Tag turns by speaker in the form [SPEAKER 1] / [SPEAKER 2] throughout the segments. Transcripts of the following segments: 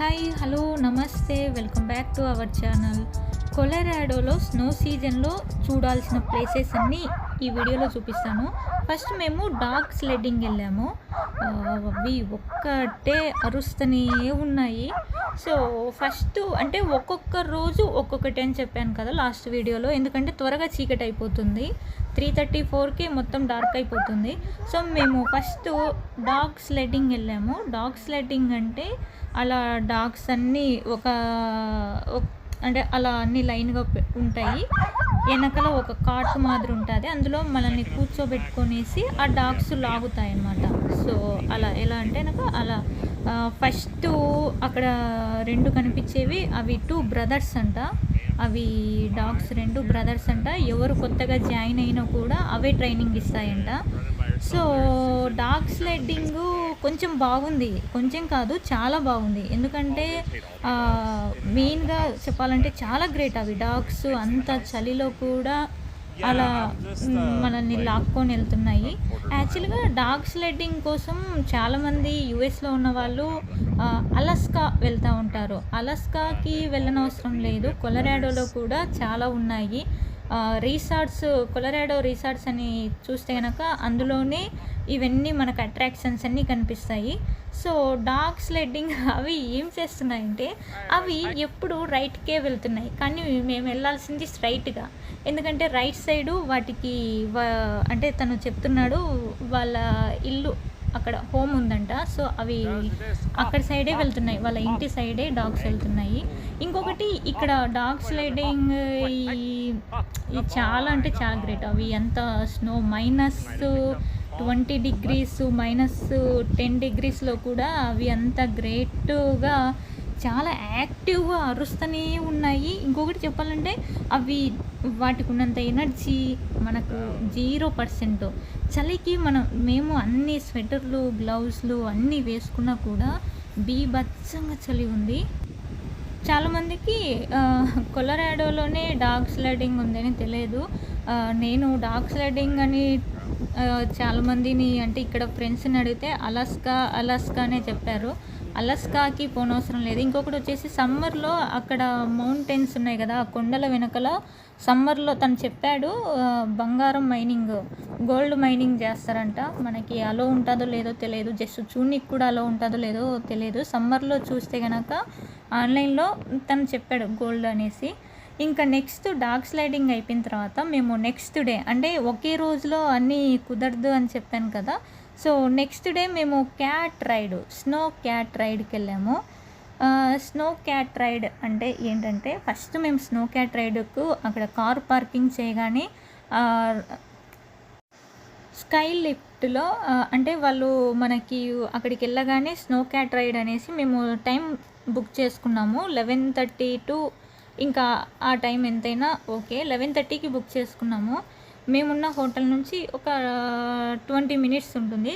[SPEAKER 1] Hi hello నమస్తే welcome back to our channel కొలరాడోలో snow సీజన్లో చూడాల్సిన ప్లేసెస్ అన్నీ ఈ వీడియోలో చూపిస్తాను. ఫస్ట్ మేము డాగ్ స్లెడ్డింగ్ వెళ్ళాము. అవి ఒక్కటే అరుస్తూనే ఉన్నాయి. సో ఫస్ట్ అంటే ఒక్కొక్క రోజు ఒక్కొక్కటి అని చెప్పాను కదా లాస్ట్ వీడియోలో. ఎందుకంటే త్వరగా చీకటి అయిపోతుంది. త్రీ థర్టీ ఫోర్కి మొత్తం డార్క్ అయిపోతుంది. సో మేము ఫస్ట్ డాగ్ స్లెడ్డింగ్ వెళ్ళాము. డాగ్ స్లెడ్డింగ్ అంటే అలా డాగ్స్ అన్నీ ఒక- అంటే అలా అన్ని లైన్గా ఉంటాయి. వెనకాల ఒక కార్ట్ మాదిరి ఉంటుంది. అందులో మనల్ని కూర్చోబెట్టుకొనేసి ఆ డాగ్స్ లాగుతాయి అన్నమాట సో అలా ఎలా అంటే నాకు అలా ఫస్ట్ అక్కడ రెండు కనిపించేవి. అవి టూ బ్రదర్స్ అంట. అవి డాగ్స్ రెండు బ్రదర్స్ అంట. ఎవరు కొత్తగా జాయిన్ అయినా కూడా అవే ట్రైనింగ్ ఇస్తాయంట. సో డాగ్ స్లెడ్డింగ్ కొంచెం బాగుంది. కొంచెం కాదు చాలా బాగుంది. ఎందుకంటే మెయిన్గా చెప్పాలంటే చాలా గ్రేట్ అవి. డాగ్స్ అంత చలిలో కూడా అలా మనల్ని లాక్కొని వెళ్తున్నాయి. యాక్చువల్గా డాగ్ స్లెడ్డింగ్ కోసం చాలామంది యుఎస్లో ఉన్న వాళ్ళు అలస్కా వెళ్తూ ఉంటారు. అలస్కాకి వెళ్ళనవసరం లేదు. కొలరాడోలో కూడా చాలా ఉన్నాయి. రీసార్ట్స్ కొలరాడో రీసార్ట్స్ అని చూస్తే కనుక అందులోనే ఇవన్నీ మనకు అట్రాక్షన్స్ అన్నీ కనిపిస్తాయి. సో డాగ్ స్లెడ్డింగ్ అవి ఏం చేస్తున్నాయంటే అవి ఎప్పుడు రైట్కే వెళ్తున్నాయి. కానీ మేము వెళ్ళాల్సింది స్ట్రైట్గా ఎందుకంటే రైట్ సైడు వాటికి అంటే తను చెప్తున్నాడు వాళ్ళ ఇల్లు అక్కడ హోమ్ ఉందంట. సో అవి అక్కడ సైడే వెళ్తున్నాయి. వాళ్ళ ఇంటి సైడే డాగ్స్ వెళ్తున్నాయి. ఇంకొకటి ఇక్కడ డాగ్ స్లైడింగ్ ఈ చాలా అంటే చాలా గ్రేట్. అవి ఎంత snow minus twenty degrees minus ten డిగ్రీస్లో కూడా అవి అంత గ్రేట్గా చాలా యాక్టివ్గా అరుస్తూనే ఉన్నాయి. ఇంకొకటి చెప్పాలంటే అవి వాటికి ఉన్నంత ఎనర్జీ మనకు జీరో పర్సెంట్. చలికి మనం మేము అన్ని స్వెటర్లు గ్లౌస్లు అన్నీ వేసుకున్నా కూడా బీభత్సంగా చలి ఉంది. చాలామందికి కొలరాడోలోనే డాగ్ స్లైడింగ్ ఉందని తెలియదు. నేను డాగ్ స్లైడింగ్ అని చాలామందిని అంటే ఇక్కడ ఫ్రెండ్స్ని అడిగితే అలాస్కా అలాస్కానే చెప్పారు. అలస్కాకి పోనవసరం లేదు. ఇంకొకటి వచ్చేసి సమ్మర్లో అక్కడ మౌంటైన్స్ ఉన్నాయి కదా ఆ కొండల వెనకల సమ్మర్లో తను చెప్పాడు బంగారం మైనింగ్ గోల్డ్ మైనింగ్ చేస్తారంట. మనకి అలో ఉంటుందో లేదో తెలియదు జస్ట్ చూనికి కూడా అలో ఉంటుందో లేదో తెలియదు. సమ్మర్లో చూస్తే కనుక ఆన్లైన్లో తను చెప్పాడు గోల్డ్ అనేసి. ఇంకా నెక్స్ట్ డాగ్ స్లైడింగ్ అయిపోయిన తర్వాత మేము నెక్స్ట్ డే అంటే ఒకే రోజులో అన్నీ కుదరదు అని చెప్పాను కదా సో నెక్స్ట్ డే మేము క్యాట్ రైడ్ స్నో క్యాట్ రైడ్కి వెళ్ళాము. స్నో క్యాట్ రైడ్ అంటే ఏంటంటే ఫస్ట్ మేము స్నో క్యాట్ రైడ్కు అక్కడ కార్ పార్కింగ్ చేయగానే స్కై లిఫ్ట్లో అంటే వాళ్ళు మనకి అక్కడికి వెళ్ళగానే స్నో క్యాట్ రైడ్ అనేసి మేము టైం బుక్ చేసుకున్నాము. లెవెన్ థర్టీ టు ఇంకా ఆ టైం ఎంతైనా ఓకే. లెవెన్ థర్టీకి బుక్ చేసుకున్నాము. మేమున్న హోటల్ నుంచి ఒక ట్వంటీ మినిట్స్ ఉంటుంది.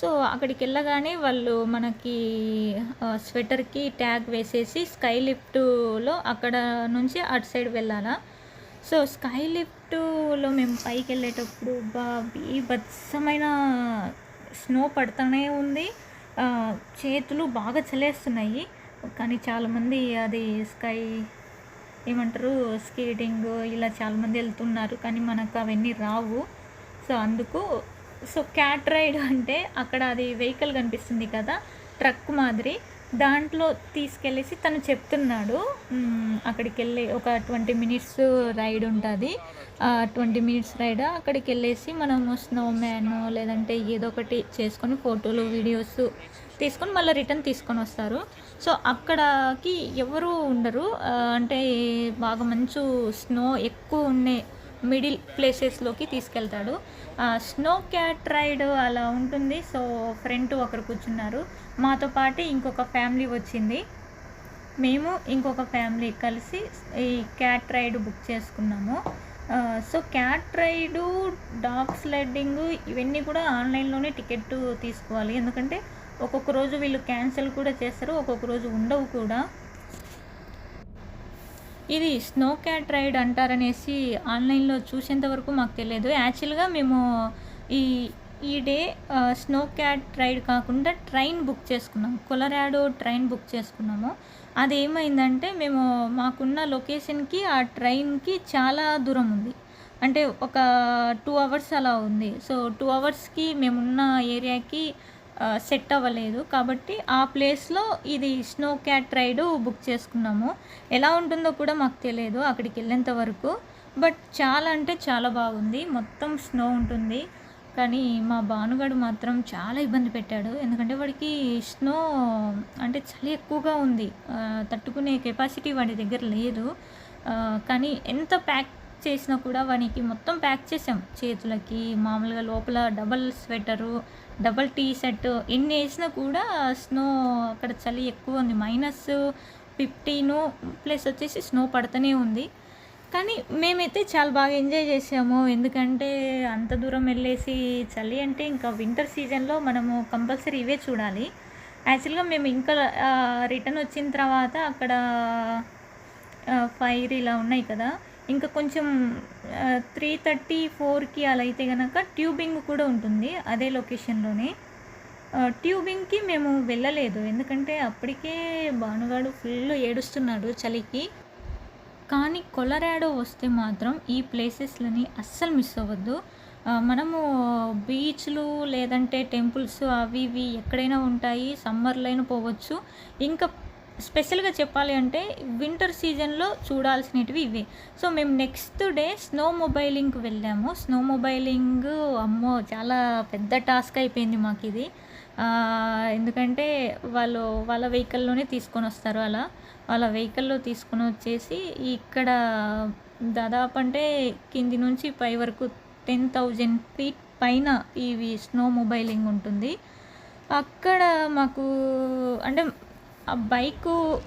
[SPEAKER 1] సో అక్కడికి వెళ్ళగానే వాళ్ళు మనకి స్వెటర్కి ట్యాగ్ వేసేసి స్కై లిఫ్ట్లో అక్కడ నుంచి అటు సైడ్ వెళ్ళాలా. సో స్కై లిఫ్ట్లో మేము పైకి వెళ్ళేటప్పుడు బా బత్సమైన స్నో పడుతూనే ఉంది. చేతులు బాగా చలేస్తున్నాయి. కానీ చాలామంది అది స్కై ఏమంటారు స్కేటింగ్ ఇలా చాలామంది వెళ్తున్నారు కానీ మనకు అవన్నీ రావు. సో అందుకు సో క్యాట్ రైడ్ అంటే అక్కడ అది వెహికల్ కనిపిస్తుంది కదా ట్రక్ మాదిరి. దాంట్లో తీసుకెళ్ళేసి తను చెప్తున్నాడు అక్కడికి వెళ్ళి ఒక ట్వంటీ మినిట్స్ రైడ్ ఉంటుంది. ట్వంటీ మినిట్స్ రైడ్ అక్కడికి వెళ్ళేసి మనము స్నో మ్యాన్ లేదంటే ఏదో ఒకటి చేసుకొని ఫోటోలు వీడియోస్ తీసుకొని మళ్ళీ రిటర్న్ తీసుకొని వస్తారు. సో అక్కడకి ఎవరు ఉండరు. అంటే బాగా మంచు స్నో ఎక్కువ ఉండే మిడిల్ ప్లేసెస్లోకి తీసుకెళ్తాడు. స్నో క్యాట్ రైడ్ అలా ఉంటుంది. సో ఫ్రెండ్ ఒకరు కూర్చున్నారు. మాతో పాటు ఇంకొక ఫ్యామిలీ వచ్చింది. మేము ఇంకొక ఫ్యామిలీ కలిసి ఈ క్యాట్ రైడ్ బుక్ చేసుకున్నాము. So cat ride dog sledding ఇవన్నీ కూడా ఆన్లైన్లోనే టికెట్ తీసుకోవాలి. ఎందుకంటే ఒక్కొక్క రోజు వీళ్ళు క్యాన్సిల్ కూడా చేస్తారు ఒక్కొక్క రోజు ఉండవు కూడా. ఇది స్నో క్యాట్ రైడ్ అంటారనేసి ఆన్లైన్లో చూసేంత వరకు మాకు తెలియదు. యాక్చువల్గా మేము ఈ ఈ డే స్నో క్యాట్ రైడ్ కాకుండా ట్రైన్ బుక్ చేసుకున్నాం కొలరాడో ట్రైన్ బుక్ చేసుకున్నాము. అది ఏమైందంటే మేము మాకున్న లొకేషన్కి ఆ ట్రైన్కి చాలా దూరం ఉంది. అంటే ఒక టూ అవర్స్ అలా ఉంది. సో టూ అవర్స్కి మేమున్న ఏరియాకి సెట్ అవ్వలేదు. కాబట్టి ఆ ప్లేస్లో ఇది స్నో క్యాట్ రైడ్ బుక్ చేసుకున్నాము. ఎలా ఉంటుందో కూడా మాకు తెలియదు అక్కడికి వెళ్ళేంత వరకు. బట్ చాలా అంటే చాలా బాగుంది. మొత్తం స్నో ఉంటుంది. కానీ మా భానుగాడు మాత్రం చాలా ఇబ్బంది పెట్టాడు. ఎందుకంటే వాడికి స్నో అంటే చలి ఎక్కువగా ఉంది. తట్టుకునే కెపాసిటీ వాడి దగ్గర లేదు. కానీ ఎంత ప్యాక్ చేసినా కూడా వానికి మొత్తం ప్యాక్ చేసాం. చేతులకి మామూలుగా లోపల double sweater double T shirt ఎన్ని వేసినా కూడా స్నో అక్కడ చలి ఎక్కువ ఉంది. మైనస్ ఫిఫ్టీను ప్లస్ వచ్చేసి స్నో పడుతూనే ఉంది. కానీ మేమైతే చాలా బాగా ఎంజాయ్ చేసాము. ఎందుకంటే అంత దూరం వెళ్ళేసి చలి అంటే ఇంకా వింటర్ సీజన్లో మనము కంపల్సరీ ఇవే చూడాలి. యాక్చువల్గా మేము ఇంకా రిటర్న్ వచ్చిన తర్వాత అక్కడ ఫైర్ ఇలా ఉన్నాయి కదా. ఇంకా కొంచెం త్రీ థర్టీ ఫోర్కి అలా అయితే కనుక ట్యూబింగ్ కూడా ఉంటుంది అదే లొకేషన్లోనే ట్యూబింగ్కి మేము వెళ్ళలేదు. ఎందుకంటే అప్పటికే భానుగాడు ఫుల్ ఏడుస్తున్నాడు చలికి. కానీ కొలరాడో వస్తే మాత్రం ఈ ప్లేసెస్లని అస్సలు మిస్ అవ్వద్దు. మనము బీచ్లు లేదంటే టెంపుల్స్ అవి ఇవి ఎక్కడైనా ఉంటాయి సమ్మర్లో అయినా పోవచ్చు. ఇంకా స్పెషల్గా చెప్పాలి అంటే వింటర్ సీజన్లో చూడాల్సినవి ఇవే. సో మేము నెక్స్ట్ డే స్నో మొబైలింగ్కి వెళ్ళాము. స్నో మొబైలింగ్ అమ్మో చాలా పెద్ద టాస్క్ అయిపోయింది మాకు ఇది ఎందుకంటే వాళ్ళు వాళ్ళ వెహికల్లోనే తీసుకొని వస్తారు అలా. వాళ్ళ వెహికల్లో తీసుకొని వచ్చేసి ఇక్కడ దాదాపు అంటే కింది నుంచి పై వరకు టెన్ థౌజండ్ ఫీట్ పైన ఇవి స్నో మొబైలింగ్ ఉంటుంది. అక్కడ మాకు అంటే ఆ బైకు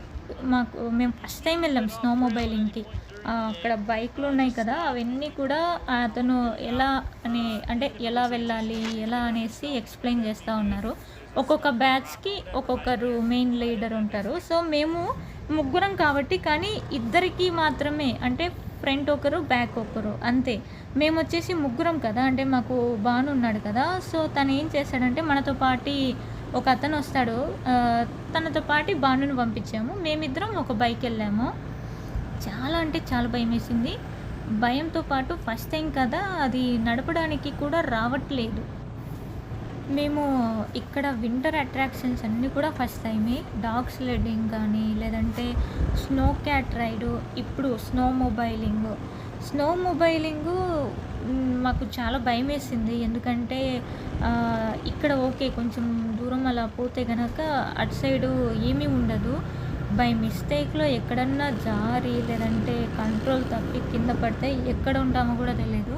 [SPEAKER 1] మాకు మేము ఫస్ట్ టైం వెళ్ళాం స్నో మొబైలింగ్కి. ఆ, అక్కడ బైక్లు ఉన్నాయి కదా అవన్నీ కూడా అతను ఎలా అని అంటే ఎలా వెళ్ళాలి ఎలా అనేసి ఎక్స్ప్లెయిన్ చేస్తూ ఉన్నారు. ఒక్కొక్క బ్యాచ్కి ఒక్కొక్కరు మెయిన్ లీడర్ ఉంటారు. సో మేము ముగ్గురం కాబట్టి కానీ ఇద్దరికి మాత్రమే అంటే ఫ్రంట్ ఒకరు బ్యాక్ ఒకరు అంతే. మేము వచ్చేసి ముగ్గురం కదా అంటే మాకు బాను ఉన్నాడు కదా. సో తను ఏం చేశాడంటే మనతో పాటి ఒక అతను వస్తాడు. తనతో పాటి బానుని పంపించాము. మేమిద్దరం ఒక బైక్ వెళ్ళాము. చాలా అంటే చాలా భయం వేసింది. భయంతో పాటు ఫస్ట్ టైం కదా అది నడపడానికి కూడా రావట్లేదు. మేము ఇక్కడ వింటర్ అట్రాక్షన్స్ అన్నీ కూడా ఫస్ట్ టైమే డాగ్ స్లెడ్డింగ్ కానీ లేదంటే స్నో క్యాట్ రైడు ఇప్పుడు స్నో మొబైలింగ్ స్నో మొబైలింగు మాకు చాలా భయం వేసింది ఎందుకంటే ఇక్కడ ఓకే కొంచెం దూరం అలా పోతే గనక అటు సైడు ఏమీ ఉండదు. బై మిస్టేక్లో ఎక్కడన్నా జారి లేదంటే కంట్రోల్ తప్పి కింద పడితే ఎక్కడ ఉంటామో కూడా తెలియదు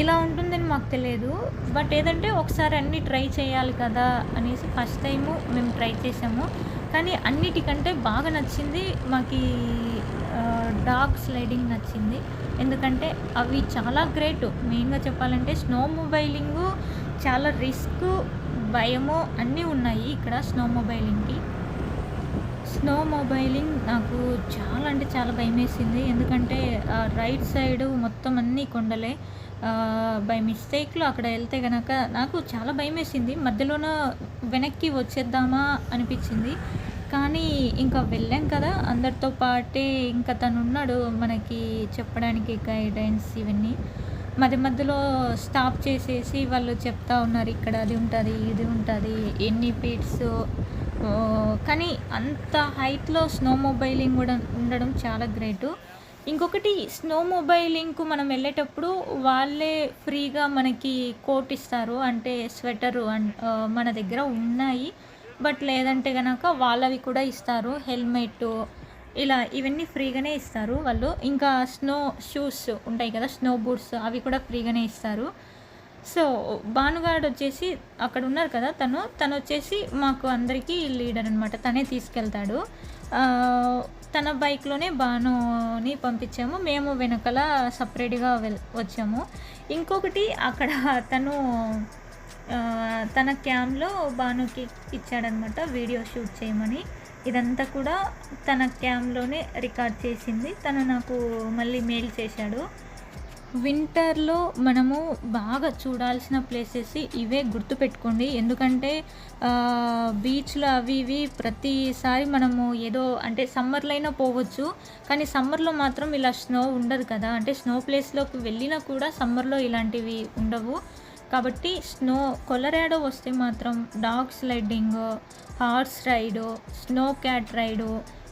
[SPEAKER 1] ఇలా ఉంటుందని మాకు తెలియదు బట్ ఏదంటే ఒకసారి అన్నీ ట్రై చేయాలి కదా అనేసి ఫస్ట్ టైము మేము ట్రై చేసాము. కానీ అన్నిటికంటే బాగా నచ్చింది మాకు డాగ్ స్లైడింగ్ నచ్చింది. ఎందుకంటే అవి చాలా గ్రేట్. మెయిన్గా చెప్పాలంటే స్నో మొబైలింగ్ చాలా రిస్క్ భయము అన్నీ ఉన్నాయి ఇక్కడ స్నో మొబైలింగ్కి. స్నో మొబైలింగ్ నాకు చాలా అంటే చాలా భయం వేసింది ఎందుకంటే రైట్ సైడ్ మొత్తం అన్నీ కొండలే. బై మిస్టేక్లో అక్కడ వెళ్తే కనుక నాకు చాలా భయం వేసింది మధ్యలోన వెనక్కి వచ్చేద్దామా అనిపించింది. కానీ ఇంకా వెళ్ళాం కదా. అందరితో పాటే ఇంకా తను ఉన్నాడు మనకి చెప్పడానికి గైడెన్స్ ఇవన్నీ. మధ్య మధ్యలో స్టాప్ చేసేసి వాళ్ళు చెప్తా ఉన్నారు ఇక్కడ అది ఉంటుంది ఇది ఉంటుంది ఎన్ని ఫీట్స్ కానీ అంత హైట్లో స్నో మొబైలింగ్ కూడా ఉండడం చాలా గ్రేటు ఇంకొకటి స్నో మొబైలింగ్కు మనం వెళ్ళేటప్పుడు వాళ్ళే ఫ్రీగా మనకి కోట్ ఇస్తారు. అంటే స్వెటరు మన దగ్గర ఉన్నాయి. బట్ లేదంటే కనుక వాళ్ళవి కూడా ఇస్తారు. హెల్మెట్ ఇలా ఇవన్నీ ఫ్రీగానే ఇస్తారు వాళ్ళు. ఇంకా స్నో షూస్ ఉంటాయి కదా స్నో బూట్స్ అవి కూడా ఫ్రీగానే ఇస్తారు. సో భానుగాడు వచ్చేసి అక్కడ ఉన్నారు కదా తను. తను వచ్చేసి మాకు అందరికీ లీడర్ అనమాట తనే తీసుకెళ్తాడు. తన బైక్లోనే భానుని పంపించాము. మేము వెనకాల సపరేట్గా వెల్ వచ్చాము. ఇంకొకటి అక్కడ తను తన క్యామ్లో భానుకి ఇచ్చాడనమాట వీడియో షూట్ చేయమని. ఇదంతా కూడా తన క్యామ్లోనే రికార్డ్ చేసింది. తను నాకు మళ్ళీ మెయిల్ చేశాడు. వింటర్లో మనము బాగా చూడాల్సిన ప్లేసెస్ ఇవే గుర్తుపెట్టుకోండి. ఎందుకంటే బీచ్లు అవి ఇవి ప్రతిసారి మనము ఏదో అంటే సమ్మర్లో అయినా పోవచ్చు. కానీ సమ్మర్లో మాత్రం ఇలా స్నో ఉండదు కదా. అంటే స్నో ప్లేస్లోకి వెళ్ళినా కూడా సమ్మర్లో ఇలాంటివి ఉండవు. కాబట్టి స్నో కొలరాడో వస్తే మాత్రం dog sliding horse ride snow cat ride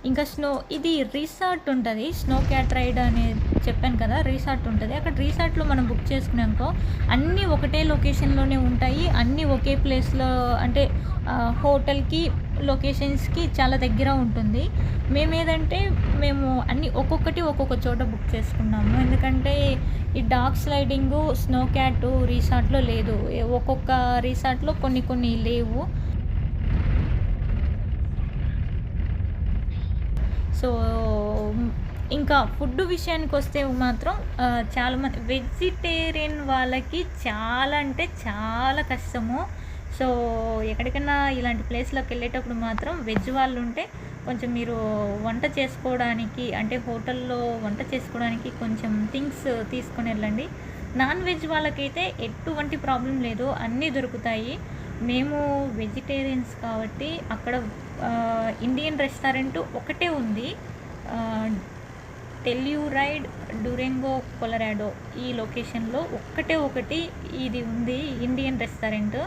[SPEAKER 1] ఇంకా స్నో ఇది రిసార్ట్ ఉంటుంది. స్నో క్యాట్ రైడ్ అనేది చెప్పాను కదా రిసార్ట్ ఉంటుంది. అక్కడ రిసార్ట్లో మనం బుక్ చేసుకున్నాకో అన్నీ ఒకటే లొకేషన్లోనే ఉంటాయి. అన్నీ ఒకే ప్లేస్లో అంటే హోటల్కి లొకేషన్స్కి చాలా దగ్గర ఉంటుంది. మేము ఏదంటే మేము అన్ని ఒక్కొక్కటి ఒక్కొక్క చోట బుక్ చేసుకున్నాము. ఎందుకంటే ఈ డాగ్ స్లైడింగు స్నో క్యాట్ రిసార్ట్లో లేదు. ఒక్కొక్క రిసార్ట్లో కొన్ని కొన్ని లేవు. సో ఇంకా ఫుడ్ విషయానికి వస్తే మాత్రం చాలామంది చాలా మంది వెజిటేరియన్ వాళ్ళకి చాలా అంటే చాలా కష్టము. సో ఎక్కడికైనా ఇలాంటి ప్లేస్లోకి వెళ్ళేటప్పుడు మాత్రం వెజ్ వాళ్ళు ఉంటే కొంచెం మీరు వంట చేసుకోవడానికి అంటే హోటల్లో వంట చేసుకోవడానికి కొంచెం థింగ్స్ తీసుకొని వెళ్ళండి. నాన్ వెజ్ వాళ్ళకైతే ఎటువంటి ప్రాబ్లం లేదు. అన్నీ దొరుకుతాయి. మేము వెజిటేరియన్స్ కాబట్టి అక్కడ ఇండియన్ రెస్టారెంట్ ఒకటే ఉంది. టెల్యూరైడ్ డురెంగో కొలరాడో ఈ లొకేషన్లో ఒక్కటే ఒకటి ఇది ఉంది ఇండియన్ రెస్టారెంట్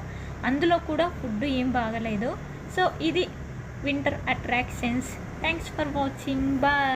[SPEAKER 1] అందులో కూడా ఫుడ్ ఏం బాగలేదు. సో ఇది winter attractions thanks for watching bye